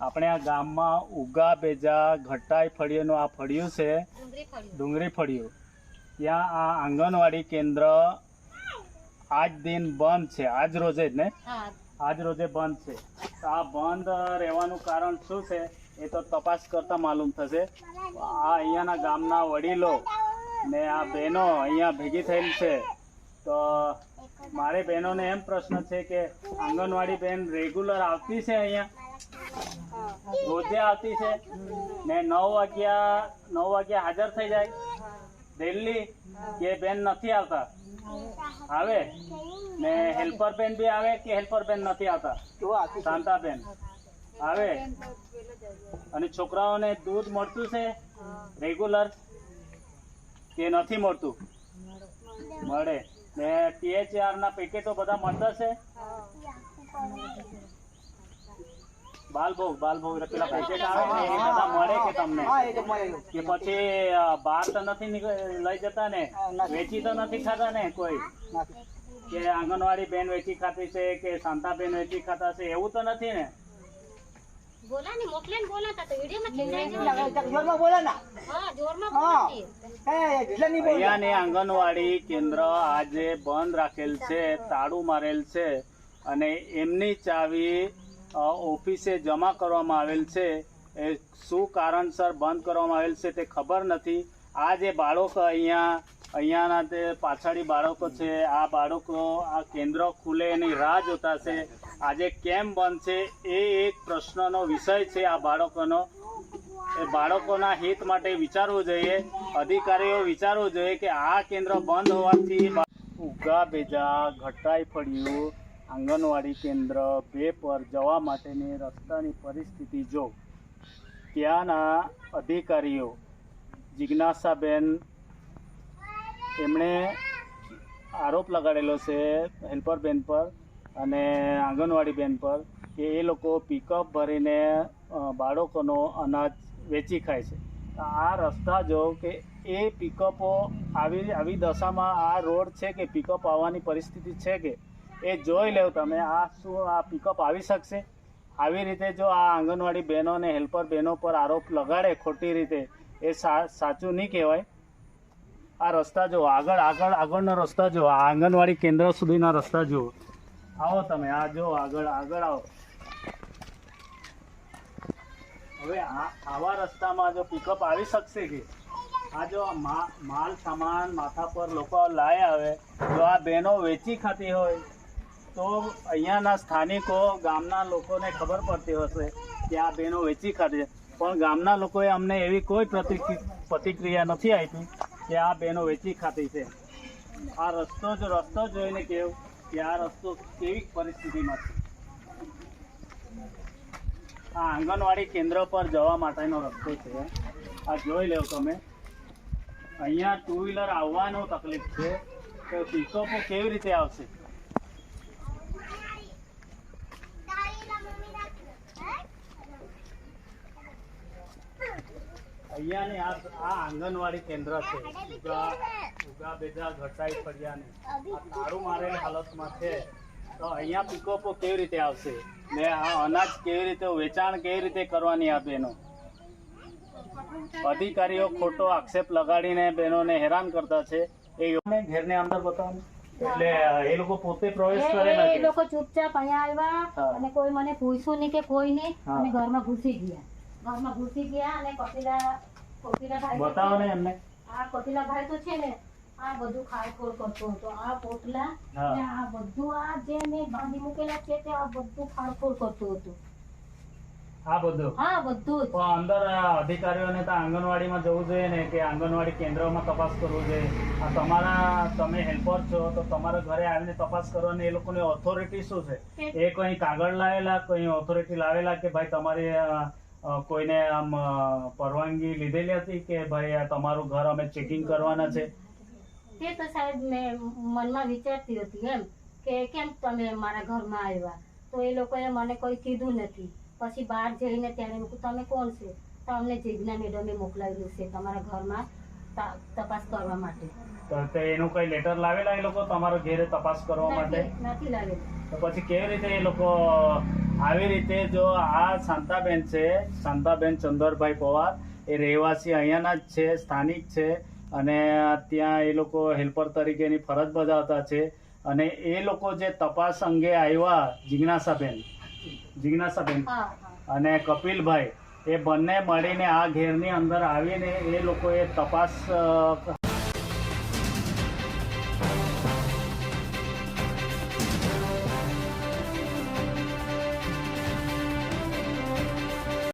આપણે આ ગામમાં ઉગા બેજા ઘટાઈ ફળિયાનું આ ફળિયું છે. ડુંગળી ફળિયું. ત્યાં આ આંગણવાડી કેન્દ્ર આજ દિન બંધ છે. આજ રોજે જ ને? આજ રોજે બંધ છે. તો આ બંધ રહેવાનું કારણ શું છે? એ તો તપાસ કરતા માલુમ થશે. આ અહીંયાના ગામના વડીલો ને આ બહેનો અહીંયા ભેગી થયેલ છે. તો મારે બહેનોને એમ પ્રશ્ન છે કે આંગણવાડી બહેન રેગ્યુલર આવતી છે અહીંયા? રોજે આવતી છે. ને નવ વાગ્યા નવ વાગ્યા હાજર થઈ જાય. ડેલી કે બેન નથી આવતા. આવે. ને હેલ્પર બેન બી આવે કે હેલ્પર બેન નથી આવતા? શાંતા બેન આવે. અને છોકરાઓને દૂધ મળતું છે? રેગ્યુલર? કે નથી મળતું? મળે. ને ટીએચઆર ના પેકેટો બધા મળતા છે? બાલભોગ બાલભોગ પેલા પેકેટ આવે ને એ બધા મળે કે તમને? કે પછી બહાર તો નથી લઈ જતા ને? વેચી તો નથી ખાતા ને કોઈ? કે આંગણવાડી બેન વેચી ખાતી છે કે શાંતા બેન વેચી ખાતા છે એવું તો નથી ને? બોલા મોકલે તો આંગણવાડી કેન્દ્ર આજે બંધ રાખેલ છે તાળું મારેલ છે અને એમની ચાવી ઓફિસે જમા કરવામાં આવેલ છે. એ શું કારણસર બંધ કરવામાં આવેલ છે તે ખબર નથી. આ જે બાળકો અહીંયા, અહીંયાના તે પાછળી બાળકો છે, આ બાળકો આ કેન્દ્ર ખુલે એની રાહ જોતા છે. આજે કેમ બંધ છે એ એક પ્રશ્નનો વિષય છે આ બાળકોનો. એ બાળકોના હિત માટે વિચારવું જોઈએ. અધિકારીઓ વિચારવું જોઈએ કે આ કેન્દ્ર બંધ હોવાથી ઉગા ભેજા, ઘટાઈ ફળિયું આંગણવાડી કેન્દ્ર બે પર જવા માટેની રસ્તાની પરિસ્થિતિ જો ત્યાંના અધિકારીઓ જિજ્ઞાસાબેન એમણે આરોપ લગાડેલો છે હેલ્પર બેન પર અને આંગણવાડી બેન પર કે એ લોકો પિકઅપ ભરીને બાળકોનો અનાજ વેચી ખાય છે. આ રસ્તા જો કે એ પિકઅપો આવી આવી દશામાં આ રોડ છે કે પિકઅપ આવવાની પરિસ્થિતિ છે કે એ જોઈ લેવ તમે આ શું આ પિકઅપ આવી શકશે? આવી રીતે જો આ આંગણવાડી બહેનો અને હેલ્પર બહેનો પર આરોપ લગાડે ખોટી રીતે, એ સાચું નહીં કહેવાય. આ રસ્તા જુઓ, આગળ આગળ, આગળનો રસ્તા જુઓ, આ આંગણવાડી કેન્દ્ર સુધીના રસ્તા જુઓ. આવો તમે, આ જો આગળ આગળ આવો. હવે આવા રસ્તામાં જો પિકઅપ આવી શકશે કે? આ જો માલ સામાન માથા પર લોકો લાય આવે જો આ બહેનો વેચી ખાતી હોય તો અહીંયાના સ્થાનિકો, ગામના લોકોને ખબર પડતી હશે કે આ બહેનો વેચી છે. પણ ગામના લોકોએ અમને એવી કોઈ પ્રતિક્રિ- પ્રતિક્રિયા નથી આપી કે આ બહેનો વેચી ખાતી છે. આ રસ્તો જ, રસ્તો જોઈને કેવું કે આ રસ્તો કેવી પરિસ્થિતિમાં છે. આ આંગણવાડી કેન્દ્ર પર જવા માટેનો રસ્તો છે. આ જોઈ લો તમે. અહીંયા ટુ વ્હીલર આવવાનો તકલીફ છે. તો પિકઅપો કેવી રીતે આવશે? અહીંયાની આ આ આંગણવાડી કેન્દ્ર છે. ઉગા ઉગા બેજા ઘટાઈ ફળિયાની. આ તાળું મારેલ હાલતમાં છે. તો અહીંયા પિકઅપો કેવી રીતે આવશે? ને આ અનાજ કેવી રીતે વેચાણ કેવી રીતે કરવાની આ બહેનો અધિકારીઓ ખોટો આક્ષેપ લગાડીને બહેનોને હેરાન કરતા છે. એ યોગને ઘેરને અંદર બતાવો. એટલે એ લોકો પોતે પ્રવેશ કરે એ લોકો ચૂપચાપ અહીંયા આવ્યા અને કોઈ મને પૂછ્યું નહીં કે કોઈ નહીં. અને ઘરમાં ઘૂસી ગયા. ઘરમાં ઘૂસી ગયા અને કપિલા કપિલાભાઈ તો બતાવો ને એમને. આ કપિલાભાઈ તો છે ને આ બધું ખાયખોર કરતો હતો. આ પોટલા ને આ બધું આ જે મેં બાંધી મૂકેલા છે તે આ બધું ખાડખોર કરતો હતો. આ બધું? હા બધું અંદર અધિકારીઓને તો આંગણવાડીમાં જવું જોઈએ ને કે આંગણવાડી કેન્દ્રમાં તપાસ કરવું જોઈએ. આ તમારા તમે હેલ્પર છો તો તમારા ઘરે આવીને તપાસ કરવાની એ લોકોની ઓથોરિટી શું છે? એ કોઈ કાગળ લાવેલા કોઈ ઓથોરિટી લાવેલા કે ભાઈ તમારી કોઈને આમ પરવાનગી લીધેલી હતી કે ભાઈ આ તમારું ઘર અમે ચેકિંગ કરવાના છે? તે તો સાહેબ મેં મનમાં વિચારતી હતી એમ કે કેમ તમે મારા ઘરમાં આવ્યા? તો એ લોકોએ મને કોઈ કીધું નથી. પછી બહાર જઈને ત્યારે તમે કોણ છે? તો અમને જીજ્ઞા મેડમે મોકલાવ્યું છે તમારા ઘરમાં. તપાસ કરવા માટે. તો એનું કઈ લેટર લાવેલા એ લોકો તમારા ઘેરે તપાસ કરવા માટે? નથી લાવેલા. તો પછી કેવી રીતે એ લોકો આવી રીતે જો આ શાંતાબેન છે શાંતાબેન ચંદરભાઈ પવાર એ રહેવાસી અહીંયાના જ છે સ્થાનિક છે અને ત્યાં એ લોકો હેલ્પર તરીકેની ફરજ બજાવતા છે અને એ લોકો જે તપાસ અંગે આવ્યા જિજ્ઞાસાબેન જિજ્ઞાસાબેન અને કપિલભાઈ એ બંને મળીને આ ઘેરની અંદર આવીને એ લોકોએ તપાસ